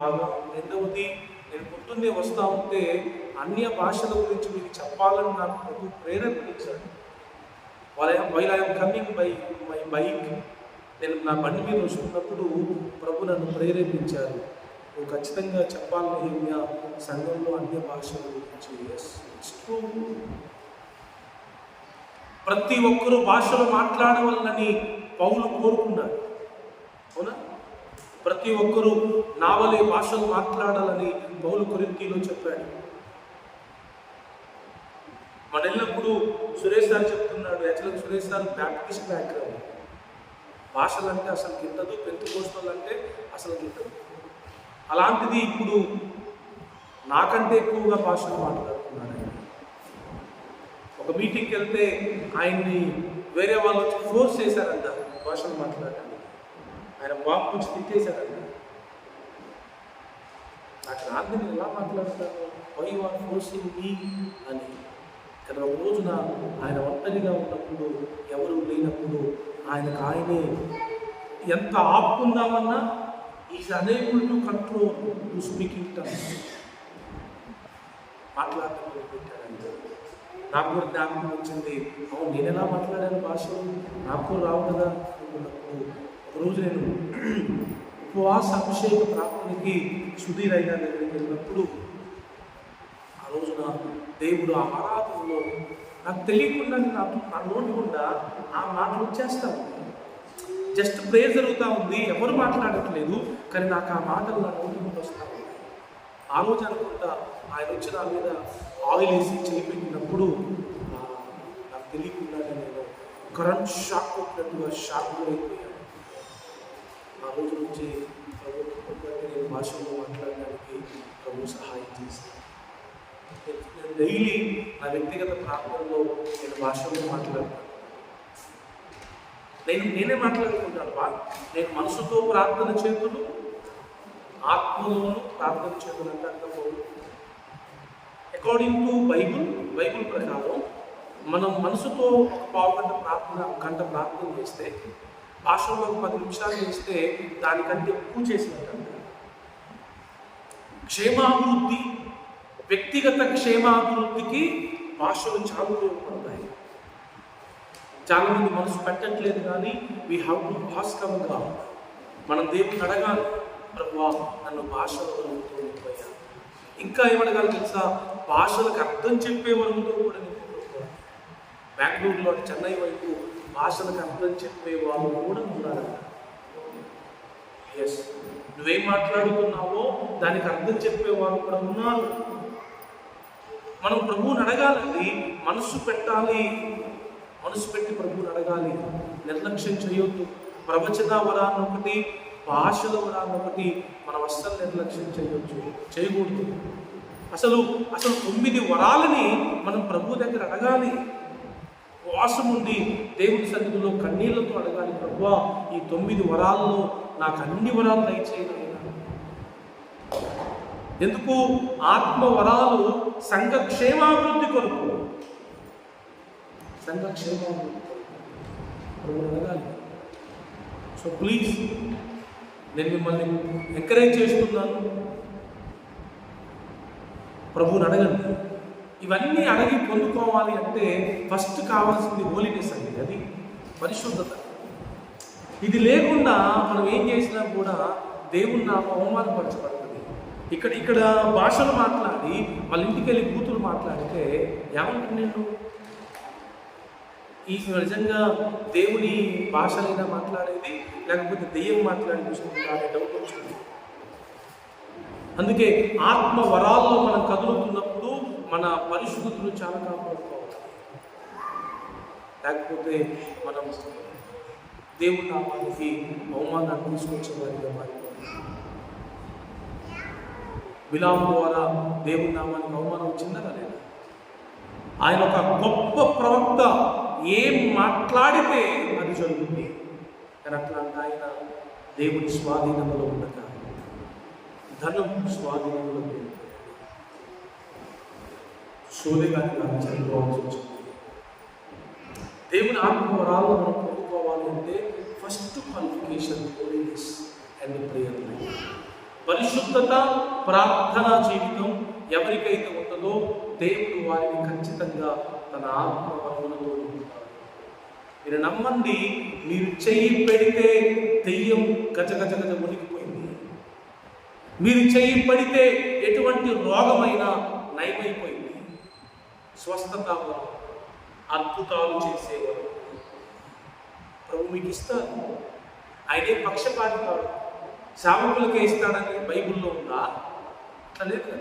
రెండవది నేను పొద్దున్నే వస్తా ఉంటే అన్య భాషల గురించి మీకు చెప్పాలని నాకు ప్రభు ప్రేరేపించాడు వాళ్ళ while I'm coming by my bike. నేను నా బండి మీద వస్తున్నప్పుడు ప్రభు నన్ను ప్రేరేపించారు. నువ్వు ఖచ్చితంగా చెప్పాలని ఏమియా సంఘంలో అన్య భాషల గురించి ప్రతి ఒక్కరూ భాషలు మాట్లాడవాలని పౌలు కోరుకున్నాడు. ప్రతి ఒక్కరూ నావలే భాషలు మాట్లాడాలని పౌలు కొరింతీలో చెప్పాడు. మన వెళ్ళినప్పుడు సురేష్ సార్ చెప్తున్నాడు యాక్చువల్గా సురేష్ సార్ బ్యాప్టిస్ట్ బ్యాక్గ్రౌండ్. భాషలు అంటే అసలు గిట్టదు పెంతు కోస్తలు అంటే అసలు గిట్టదు అలాంటిది ఇప్పుడు నాకంటే ఎక్కువగా భాషలు మాట్లాడుతున్నాడు ఒక మీటింగ్కి వెళ్తే ఆయన్ని వేరే వాళ్ళు వచ్చి ఫోర్స్ చేశారంట భాషలు మాట్లాడారు ఆయన బాబు నుంచి తిట్టేశారంట నాకు రాత్రి నేను ఎలా మాట్లాడతాను వై ఆర్ ఫోర్సింగ్ మీ అని. కానీ ఒక రోజున ఆయన ఒంటరిగా ఉన్నప్పుడు ఎవరు లేనప్పుడు ఆయనకు ఆయనే ఎంత ఆపుకుందామన్నా is unable to control to speaking terms మాట్లాడటం నాకు కూడా జ్ఞాపకం వచ్చింది. అవును నేను ఎలా మాట్లాడాను భాష నాకు కూడా రావు కదా? అనుకున్నప్పుడు ఒకరోజు నేను ఉపవాస అభిషేక ప్రార్థనకి సుధీర్ అయినా దగ్గరికి వెళ్ళినప్పుడు ఆ రోజున దేవుడు ఆ ఆరాధనలో నాకు తెలియకుండా నా నా నోటి గుండా ఆ మాటలు వచ్చేస్తాను జస్ట్ ప్రేయర్ జరుగుతూ ఉంది ఎవరు మాట్లాడట్లేదు కానీ నాకు ఆ మాటలు నా నోటి గుండా వస్తాను ఆ రోజు అనుకుంటా ఆయన వచ్చి నా మీద ఆయిల్ వేసి చేపెట్టినప్పుడు నాకు తెలియకుండా నేను కరెంట్ షాక్ కొట్టినట్టుగా షాక్ గురైపోయాను. రోజు నుంచి ప్రభు నేను భాషలో మాట్లాడడానికి ప్రభు సహాయం చేశాను నేను డైలీ నా వ్యక్తిగత ప్రాంతంలో నేను భాషలో మాట్లాడతాను. నేను నేనే మాట్లాడుకుంటాను బా నేను మనసుతో ప్రార్థన చేతులు ఆత్మలోను ప్రార్థన చేతులు అంటే అర్థం అకార్డింగ్ టు బైబుల్ బైబుల్ ప్రకారం మనం మనసుతో ఒక పావు గంట ప్రార్థన గంట ప్రార్థన చేస్తే భాషలో పది నిమిషాలు చేస్తే దానికంటే ఎక్కువ చేసినట్టు క్షేమాభివృద్ధి వ్యక్తిగత క్షేమాభివృద్ధికి భాషలు చాలా ఉపయోగపడతాయి. చాలామంది మనసు పెట్టట్లేదు కానీ వీ హ్యావ్ టు భాస్కరంగా మనం దేవుని అడగాలి ప్రభా నన్ను భాషలో వరుగుతూ ఇంకా ఏమడగాలి తెలుసా? భాషలకు అర్థం చెప్పే వరుగుతూ కూడా నింపు బెంగళూరులో చెన్నై వైపు భాషలకు అర్థం చెప్పే వాళ్ళు కూడా ఉన్నారు ఎస్ నువ్వేం మాట్లాడుతున్నావో దానికి అర్థం చెప్పే వాళ్ళు కూడా ఉన్నారు. మనం ప్రభువుని అడగాలండి. మనసు పెట్టాలి. మనసు పెట్టి ప్రభువుని అడగాలి. నిర్లక్ష్యం చేయొద్దు. ప్రవచన వరాన్ని ఒకటి భాషల వరాన్ని ఒకటి మనం అస్సలు నిర్లక్ష్యం చేయొచ్చు చేయకూడదు. అసలు అసలు తొమ్మిది వరాలని మనం ప్రభు దగ్గర అడగాలి. ఉపవాసం ఉండి దేవుని సన్నిధిలో కన్నీళ్ళతో అడగాలి ప్రభు ఈ తొమ్మిది వరాల్లో నాకు అన్ని వరాలు దయచేయను ఎందుకు? ఆత్మ వరాలు సంఘ క్షేమాభివృద్ధి కొరకు. సంఘ క్షేమాభివృద్ధి కొరకు. ప్రభువుని అడగాలి. సో ప్లీజ్ నేను మిమ్మల్ని ఎంకరేజ్ చేస్తున్నాను. ప్రభువుని అడగండి. ఇవన్నీ అడిగి పొందుకోవాలి అంటే ఫస్ట్ కావాల్సింది హోలీనెస్ అండి అది పరిశుద్ధత. ఇది లేకుండా మనం ఏం చేసినా కూడా దేవుని నాకు అవమానపరచబడుతుంది. ఇక్కడ ఇక్కడ భాషలు మాట్లాడి వాళ్ళ ఇంటికి వెళ్ళి కూతురు మాట్లాడితే ఏమంటుంది నేను ఈ నిజంగా దేవుని భాషలైనా మాట్లాడేది లేకపోతే దెయ్యం మాట్లాడి చూసుకుంటా అనే డౌట్ వస్తుంది. అందుకే ఆత్మ వరాల్లో మనం కదులుతున్నప్పుడు మన పరిశుద్ధులు చాలా కాపాడుకోవాలి. లేకపోతే మనం దేవుని నామానికి అవమానాన్ని తీసుకొచ్చే వారిగా మారిపోవాలి ద్వారా దేవుడి నామానికి అవమానం వచ్చిందా లేదా? ఆయన ఒక గొప్ప ప్రవక్త. ఏం మాట్లాడితే అది జరుగుతుంది. కానీ అట్లాంటి ఆయన దేవుని స్వాధీనంలో ఉండగా ధనం స్వాధీనంలో లేదు. సోదగాని నాకు చనిపోవాల్సి వచ్చింది దేవుని ఆత్మవరాలు మనం పొందుకోవాలి అంటే first qualification holiness and prayer పరిశుద్ధత ప్రార్థన జీవితం ఎవరికైతే ఉంటుందో దేవుడు వారిని ఖచ్చితంగా తన ఆత్మ వరములతో మీరు నమ్మండి మీరు చెయ్యి పెడితే దెయ్యం గజగజ గజ గజ మునిగిపోయింది. మీరు చెయ్యి పడితే ఎటువంటి రోగమైనా నయమైపోయింది. స్వస్థత వరం, అద్భుతాలు చేసేవారు. ప్రభు మీకు ఇస్తారు ఆయనే పక్షపాతి కాదు సామకులకే ఇస్తాడని బైబిల్లో ఉందా? అట్లా కదా.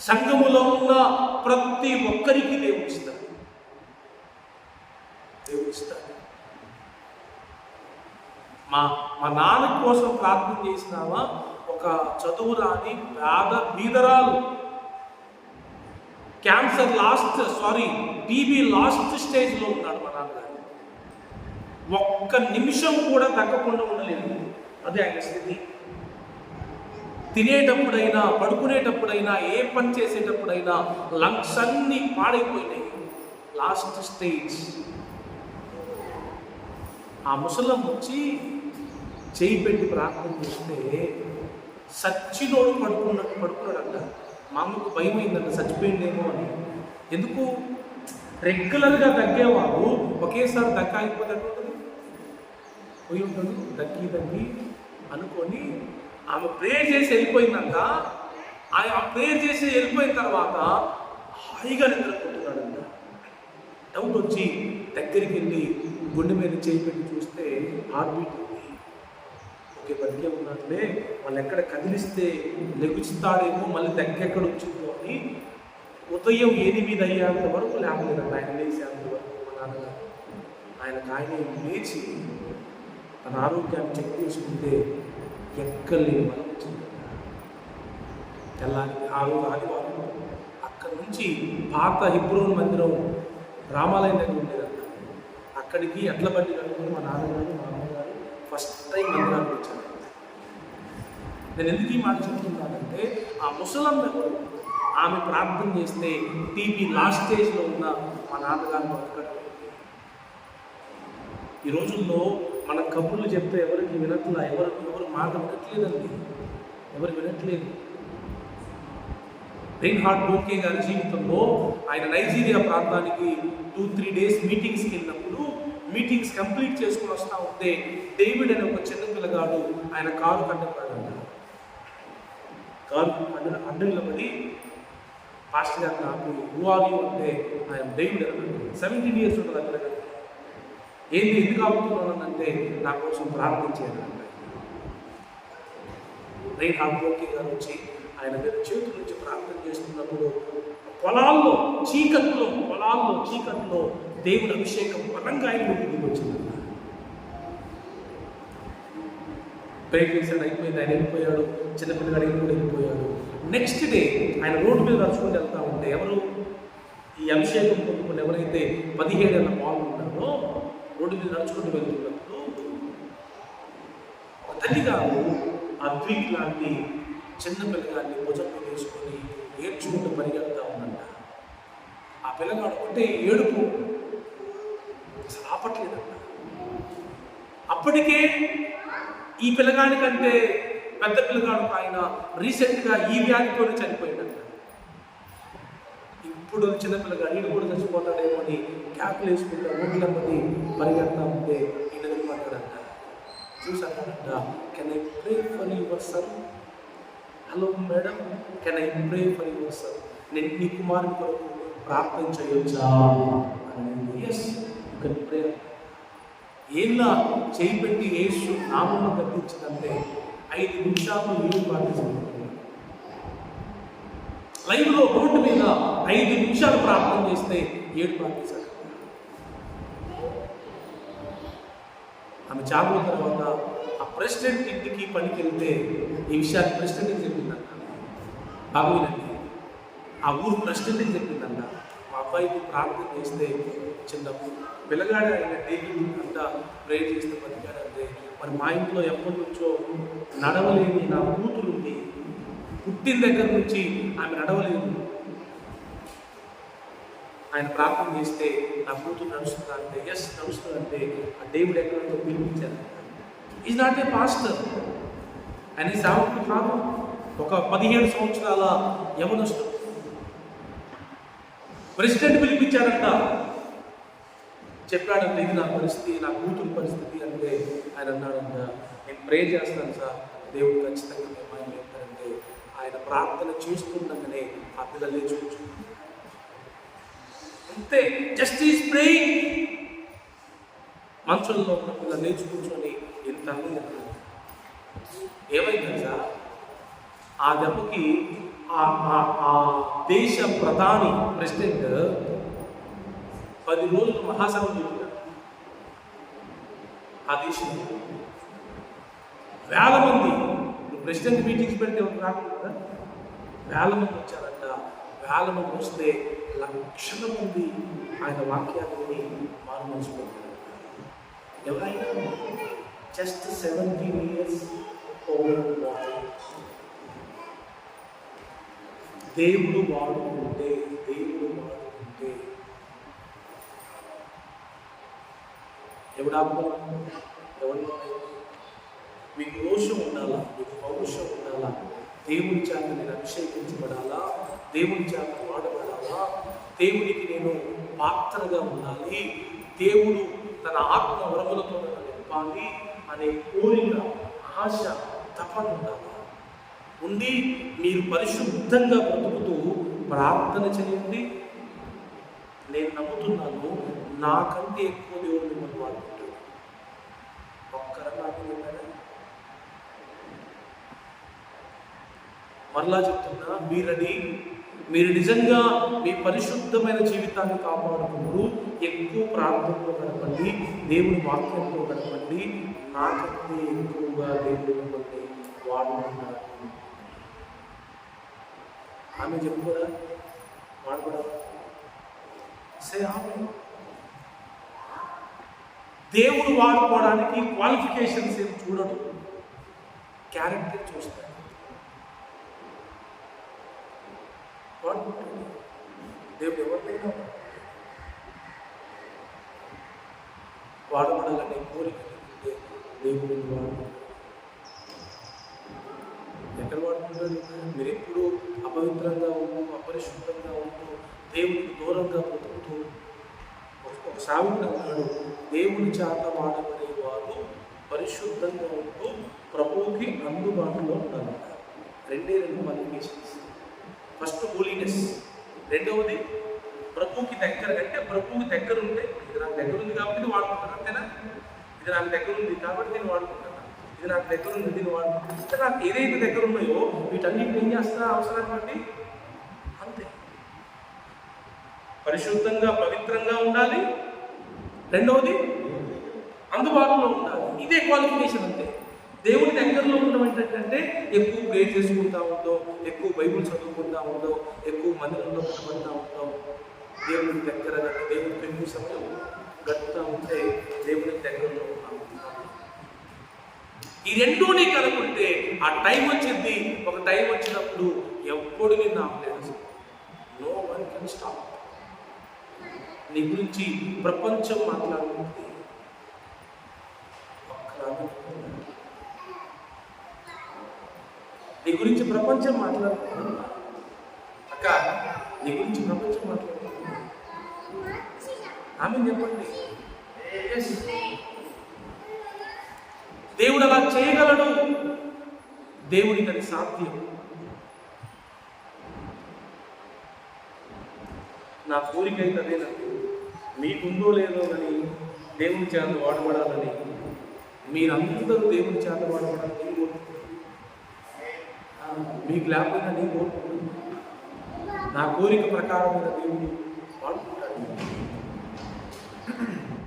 సంఘములో ఉన్న ప్రతి ఒక్కరికి దేవుడు ఇస్తాడు. దేవుడు ఇస్తాడు. మా మా నాన్న కోసం ప్రార్థన చేసినావా? ఒక చదువు రాని పేద బీదరాలు. Cancer last sorry TB last స్టేజ్లో ఉన్నాడు మా నాన్నగారు. ఒక్క నిమిషం కూడా తగ్గకుండా ఉండలేదు. అదే ఆయన స్థితి. తినేటప్పుడైనా పడుకునేటప్పుడైనా ఏ పని చేసేటప్పుడైనా లంగ్స్ అన్ని పాడైపోయినాయి. Last stage. ఆ ముసలం వచ్చి చేయి పెట్టి ప్రార్థన చేస్తే సచ్చినోడు పడుకున్నట్టు పడుకున్నాడంట. మా అమ్మకు భయం అయిందంట చచ్చిపోయిందేమో అని. ఎందుకు? రెగ్యులర్గా తగ్గేవాడు ఒకేసారి దగ్గ అయిపోతే ఉంటుంది పోయి ఉంటాడు దగ్గి దగ్గి అనుకొని ఆమె ప్రేయర్ చేసి వెళ్ళిపోయిందంట. ఆ ప్రేయర్ చేసి వెళ్ళిపోయిన తర్వాత హాయిగా నిద్రపోతున్నాడంట. డౌట్ వచ్చి దగ్గరికి వెళ్ళి గుండె మీద చేయి పెట్టి చూస్తే హార్ట్ బీట్ ఓకే బతికే ఉన్నట్లే వాళ్ళు ఎక్కడ కదిలిస్తే లెగుచుతాడేమో మళ్ళీ దగ్గెక్కడ వచ్చిందో అని ఉదయం ఎనిమిది అయ్యేంత వరకు లేవలేదంట ఆయన లేచేంత వరకు మా నాన్నగారు. ఆయనకు ఆయన లేచి తన ఆరోగ్యాన్ని చెక్ చేసుకుంటే ఎక్కలేని మనం వచ్చింది. తెల్లారి ఆ రోజు ఆదివారం అక్కడి నుంచి పాత హిబ్రోన్ మందిరం రామాలయం దగ్గర ఉండేదంట. అక్కడికి ఎడ్ల బండి కనుక్కొని మా నాన్నగారు మా అమ్మగారు ఫస్ట్ టైం మందిరానికి వచ్చారు నేను ఎందుకు ఈ మాట చెప్తున్నానంటే ఆ ముసలమ్మ ఆమె ప్రార్థన చేస్తే టీవీ లాస్ట్ స్టేజ్లో ఉన్న మా నాన్నగారు బతకడం ఈ రోజుల్లో మన కబుర్లు చెప్తే ఎవరికి వినట్లా ఎవరు ఎవరు మాట వినట్లేదండి. ఎవరు వినట్లేదు. రెయిన్ హార్ట్ బోకే గారి జీవితంలో ఆయన నైజీరియా ప్రాంతానికి టూ త్రీ డేస్ మీటింగ్స్కి వెళ్ళినప్పుడు మీటింగ్స్ కంప్లీట్ చేసుకుని వస్తూ ఉంటే డేవిడ్ అనే ఒక చిన్న పిల్లగాడు ఆయన కారు కట్టపడాడంట గవర్నమెంట్ అడ్డు అడ్డులో పడి పాస్టర్ గారు నాకు ఊఆర్యూ అంటే ఆయన డేవిడ్ అన్నాడు సెవెంటీన్ ఇయర్స్ ఉంటుంది అక్కడ. ఏంటి ఎందుకు ఆపుతున్నానంటే నా కోసం ప్రార్థించాను రైట్ హార్ట్కి గారు వచ్చి ఆయన మీద చేతుల నుంచి ప్రార్థన చేస్తున్నప్పుడు పొలాల్లో చీకట్లో పొలాల్లో చీకట్లో దేవుడి అభిషేకం బలంగా ఆయన మీదకి వచ్చింది బ్రేక్ చేశాడు అయిపోయింది. ఆయన వెళ్ళిపోయాడు. చిన్నపిల్లగాడు కూడా వెళ్ళిపోయాడు. నెక్స్ట్ డే ఆయన రోడ్డు మీద నడుచుకుంటూ వెళ్తా ఉంటే ఎవరు? ఈ అభిషేకం పొందుకుని ఎవరైతే పదిహేడేళ్ళ పాల్గొన్నారో రోడ్డు మీద నడుచుకుంటూ వెళ్తున్నప్పుడు ఒక తల్లిగారు అద్వైక్ లాంటి చిన్న పిల్లగాన్ని భుజం వేసుకొని ఏడ్చుకుంటూ పరిగెడతా ఉందంట. ఆ పిల్లగాడు ఒకటే ఏడుపు. అసలు ఆపట్లేదంట. అప్పటికే ఈ పిల్లగానికంటే పెద్ద పిల్లగాడు ఆయన రీసెంట్గా ఈ వ్యాధితోనే చనిపోయాడు ఇప్పుడు చిన్న పిల్లగాడు ఈయన కూడా చచ్చిపోతాడేమో అని క్యాప్లు వేసుకుంటా రోడ్ల మంది పరిగెడతా ఉంటే ఈయన నిలబడ్డాడంట చూసాడంట can I pray for your son hello madam can I pray for your son నేను నీ కుమారుని కొరకు ప్రార్థన చేయొచ్చా? అని ఎస్ కెన్ ప్రే ఏళ్ళ చేయి పెట్టి యేసు నామంలో కట్టించిందంటే ఐదు నిమిషాలు ఏడు ప్రార్థించారు లైవ్లో రోడ్డు మీద ఐదు నిమిషాలు ప్రార్థన చేస్తే ఏడు ప్రార్థించారు ఆమె చాకుల తర్వాత ఆ ప్రెసిడెంట్ ఇంటికి పనికి వెళ్తే ఈ విషయాన్ని ప్రెసిడెంట్కి చెప్పిందంట. బాబు ఆ ఊరు ప్రెసిడెంట్కి చెప్పిందంట. అబ్బాయికి ప్రార్థన చేస్తే చిన్నప్పుడు. పిల్లగాడు ఆయన డైలీ అంతా ప్రే చేస్తే బతికాడంటే మరి మా ఇంట్లో ఎప్పటి నుంచో నడవలేని నా కూతురుంది పుట్టిన దగ్గర నుంచి ఆమె నడవలేదు. ఆయన ప్రార్థన చేస్తే నా కూతురు నడుస్తుందా అంటే ఎస్ నడుస్తుందంటే ఆ దేవుడు ఎక్కడంతో పిలిపించారు ఈజ్ నాట్ ఏ పాస్టర్ ఆయన సేవకుడు కాదు. ఒక పదిహేడు సంవత్సరాల యవనస్తుడు. ప్రెసిడెంట్ పిలిపించారంట చెప్పాడంట ఇది నా పరిస్థితి నా కూతురు పరిస్థితి అంటే ఆయన అన్నాడంట నేను ప్రే చేస్తాను సార్ దేవుడు ఖచ్చితంగా మిమ్మల్ని చెప్తారంటే ఆయన ప్రార్థన చేస్తుండగానే ఆ పిల్లలు లేచి అంతే జస్ట్ ఈస్ ప్రేయింగ్ మంచంలో ఉన్న పిల్లలు నేర్చుకుని ఎంత ఏమైంది సార్ ఆ దెబ్బకి ఆ దేశ ప్రధాని ప్రెసిడెంట్ పది రోజులు మహాసభ చెప్పాడు ఆ దేశంలో వేల మంది. ప్రెసిడెంట్ మీటింగ్స్ పెడితే రాకుండా వేల మంది వచ్చారంట. వేల మంది వస్తే లక్షల మంది ఆయన వాక్యాన్ని మారు మనసుకుంటారు ఎవరైనా? జస్ట్ సెవెంటీన్ ఇయర్స్ ఓవర్ దేవుడు వాడుకుంటే దేవుడు వాడుకుంటే. ఎవడా ఆపుకోవాలి ఎవరు మీకు రోషం ఉండాలా? మీకు పౌరుషం ఉండాలా? దేవుని చేత నేను అభిషేకించబడాలా? దేవుని చేత వాడబడాలా? దేవునికి నేను పాత్రగా ఉండాలి? దేవుడు తన ఆత్మ వరములతో నన్ను నింపాలి అనే కోరిక ఆశ తపన ఉండాలి. ఉండి మీరు పరిశుద్ధంగా బ్రతుకుతూ ప్రార్థన చేయండి. నేను నమ్ముతున్నాను నాకంటే ఎక్కువ దేవుడు మిమ్మల్ని వాడుకుంటాడు. ఒక్కరు నాకు మరలా చెప్తున్నా మీరని మీరు నిజంగా మీ పరిశుద్ధమైన జీవితాన్ని కాపాడుకుంటూ ఎక్కువ ప్రార్థనలో గడపండి దేవుని వాక్యంలో గడపండి. నాకంటే ఎక్కువగా దేవుడు మిమ్మల్ని వాడుకుంటున్నారు ఆమె చెప్పుకోరా? వాడుకోరా? సే ఆమె. దేవుడు వాడుకోవడానికి క్వాలిఫికేషన్స్ ఏం చూడడు. క్యారెక్టర్ చూస్తాడు. దేవుడు ఎవరినైనా వాడబడాలనే కోరిక దేవుడు వాడుకుంటాడు. ఉండదు. మీరు ఎప్పుడు అపవిత్రంగా ఉంటూ అపరిశుద్ధంగా ఉంటూ దేవుడికి దూరంగా బ్రతుకుతూ ఒక- ఒక సాగుడు అన్నాడు. దేవుని చేత వాడబడే వారు పరిశుద్ధంగా ఉంటూ ప్రభువుకి అందుబాటులో ఉండాలి. రెండే రెండు క్వాలిఫికేషన్స్ ఫస్ట్ హోలీనెస్ రెండవది ప్రభువుకి దగ్గర అంటే ప్రభువుకి దగ్గర ఉంటే ఇది నాకు దగ్గర ఉంది కాబట్టి వాడుకుంటాను అంతేనా? ఇది నాకు దగ్గర ఉంది కాబట్టి నేను వాడుకుంటాను. ఇది నాకు దగ్గర ఉంది దీని వాడు. అంటే నాకు ఏదైతే దగ్గర ఉన్నాయో వీటన్నిటిని ఏం చేస్తా అవసరాన్ని బట్టి? అంతే. పరిశుద్ధంగా పవిత్రంగా ఉండాలి. రెండవది అందుబాటులో ఉండాలి. ఇదే క్వాలిఫికేషన్ అంతే. దేవుని దగ్గరలో ఉండడం ఏంటంటే ఎక్కువ ప్రే చేసుకుంటా ఉందో ఎక్కువ బైబుల్ చదువుకుంటా ఉందో ఎక్కువ మందిరంలో కనబడతా ఉంటాం దేవునికి దగ్గర దేవుడి ఎక్కువ సమయం గడుపుతూ ఉంటే దేవుడి దగ్గరలో ఉంటాం ఈ రెండూ నీకు అనుకుంటే ఆ టైం వచ్చింది. ఒక టైం వచ్చినప్పుడు ఎప్పుడు నిన్ను ఆపలేదు. నో వన్ కెన్ స్టాప్ నీ గురించి ప్రపంచం మాట్లాడుతుంది నీ గురించి ప్రపంచం మాట్లాడుతుంది అక్క నీ గురించి ప్రపంచం మాట్లాడుతుంది ఆమె చెప్పండి. దేవుడు అలా చేయగలడు? దేవుడికి అది సాధ్యం. నా కోరిక అయితే అదేనండి మీకుందో లేదో అని దేవుని చేత వాడబడాలని మీరందరూ దేవుని చేత వాడబడాలని నేను కోరుకుంటున్నాను. మీకు లేకపోయినా నేను కోరుకుంటున్నాను. నా కోరిక ప్రకారమైన దేవుడు వాడుకుంటాడు